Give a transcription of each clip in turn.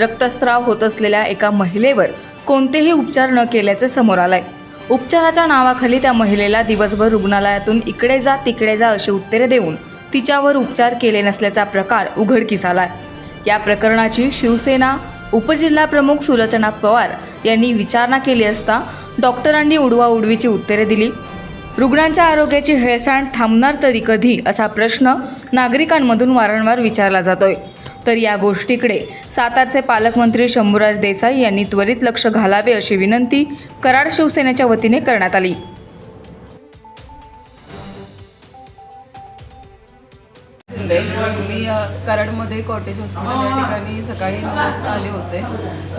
रक्तस्राव होत असलेल्या एका महिलेवर कोणतेही उपचार न केल्याचे समोर आलंय. उपचाराच्या नावाखाली त्या महिलेला दिवसभर रुग्णालयातून इकडे जा तिकडे जा अशी उत्तरे देऊन तिच्यावर उपचार केले नसल्याचा प्रकार उघडकीस आलाय. या प्रकरणाची शिवसेना उपजिल्हाप्रमुख सुलोचना पवार यांनी विचारणा केली असता डॉक्टरांनी उडवाउडवीची उत्तरे दिली. रुग्णांच्या आरोग्याची हेळसांड थांबणार तरी कधी असा प्रश्न नागरिकांमधून वारंवार विचारला जातोय. तर या गोष्टीकडे सातारचे पालकमंत्री शंभूराज देसाई यांनी त्वरित लक्ष घालावे अशी विनंती कराड शिवसेनेच्या वतीने करण्यात आली. मी कराडमध्ये कॉटेज हॉस्पिटल या ठिकाणी सकाळी नऊ वाजता आले होते.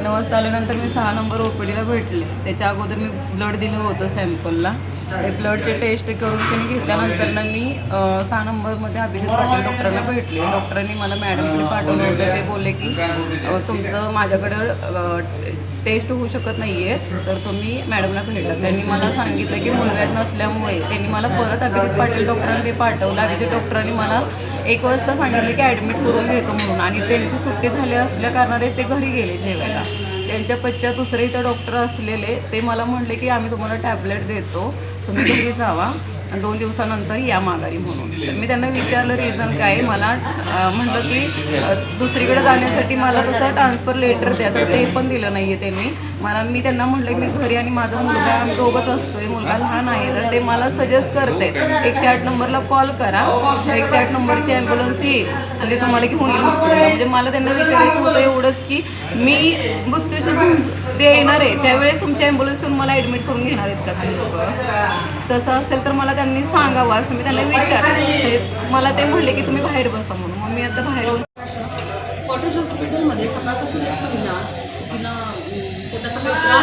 नऊ वाजता आल्यानंतर मी सहा नंबर ओपीडीला भेटले. त्याच्या अगोदर मी ब्लड दिलं होतं सॅम्पलला. ते ब्लडचे टेस्ट करून त्यांनी घेतल्यानंतर मी सहा नंबरमध्ये अभिजित पाटील डॉक्टरांना भेटले. डॉक्टरांनी मला मॅडमकडे पाठवलं होतं. ते बोलले की तुमचं माझ्याकडं टेस्ट होऊ शकत नाही आहे तर तुम्ही मॅडमला भेटला त्यांनी मला सांगितलं की मुलग्यात नसल्यामुळे त्यांनी मला परत अभिजित पाटील डॉक्टरांकडे पाठवलं. अभिजित डॉक्टरांनी मला एक वाजता सांगितलं की ॲडमिट करून घेतो म्हणून. आणि त्यांची सुट्टी झाली असल्या कारणाने ते घरी गेले जेवायला. त्यांच्या पश्चात दुसरे इथं डॉक्टर असलेले ते मला म्हणले की आम्ही तुम्हाला टॅबलेट देतो. तुम्ही घरी जावा आणि दोन दिवसानंतर या माघारी म्हणून. तर मी त्यांना विचारलं रिझन काय मला म्हटलं म्हणलं की दुसरीकडे जाण्यासाठी मला तसं ट्रान्सफर लेटर द्या तर ते पण दिलं नाही आहे त्यांनी. मला मी त्यांना म्हणलं मी घरी आणि माझा मुलगा आम्ही दोघंच असतोय मुलगा लहान आहे तर ते मला सजेस्ट करते. एकशे आठ नंबरला कॉल करा. एकशे आठ नंबरची ॲम्ब्युलन्स येईल आणि ते तुम्हाला घेऊन येईल हॉस्पिटलला म्हणजे मला त्यांना विचारायचं होतं एवढंच की मी मृत्यूशी ते येणार आहे. त्यावेळेस तुमच्या ॲम्ब्युलन्स येऊन मला ॲडमिट करून घेणार आहेत का ते लोक? तसं असेल तर मला त्यांनी सांगावं असं मी त्यांना विचार मला ते म्हणले की तुम्ही बाहेर बसा म्हणून. मग मी आता बाहेर कॉटेज हॉस्पिटलमध्ये सकाळपासून एक महिना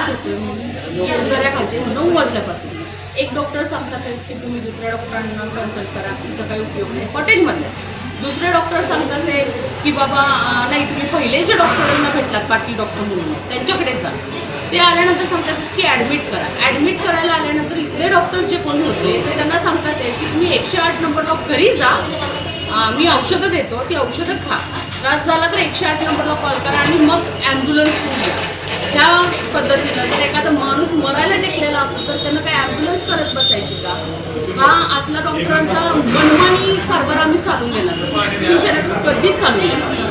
त्रास म्हणून खाते नऊ वाजल्यापासून. एक डॉक्टर सांगतात की तुम्ही दुसऱ्या डॉक्टरांना कन्सल्ट करा तिथं काही उपयोग नाही. कॉटेजमधल्याच दुसरे डॉक्टर सांगतात की बाबा नाही तुम्ही पहिले जे डॉक्टरांना भेटलात पाटील डॉक्टर म्हणून. त्यांच्याकडे जा. ते आल्यानंतर सांगतात की ॲडमिट करा. ॲडमिट करायला आल्यानंतर इथले डॉक्टर जे कोण होते ते त्यांना सांगतात की तुम्ही एकशे आठ नंबरला घरी जा. मी औषधं देतो ती औषधं खा. त्रास झाला तर एकशे आठ नंबरला कॉल करा आणि मग ॲम्ब्युलन्स घ्या त्या पद्धतीनं जर एखादा माणूस मरायला टेकलेला असेल तर त्यांना काय ॲम्ब्युलन्स करत बसायची का? हा असला डॉक्टरांचा मनमानी कारभार आम्ही चालून देणार. शिवसेनेत कधीच चालू देणार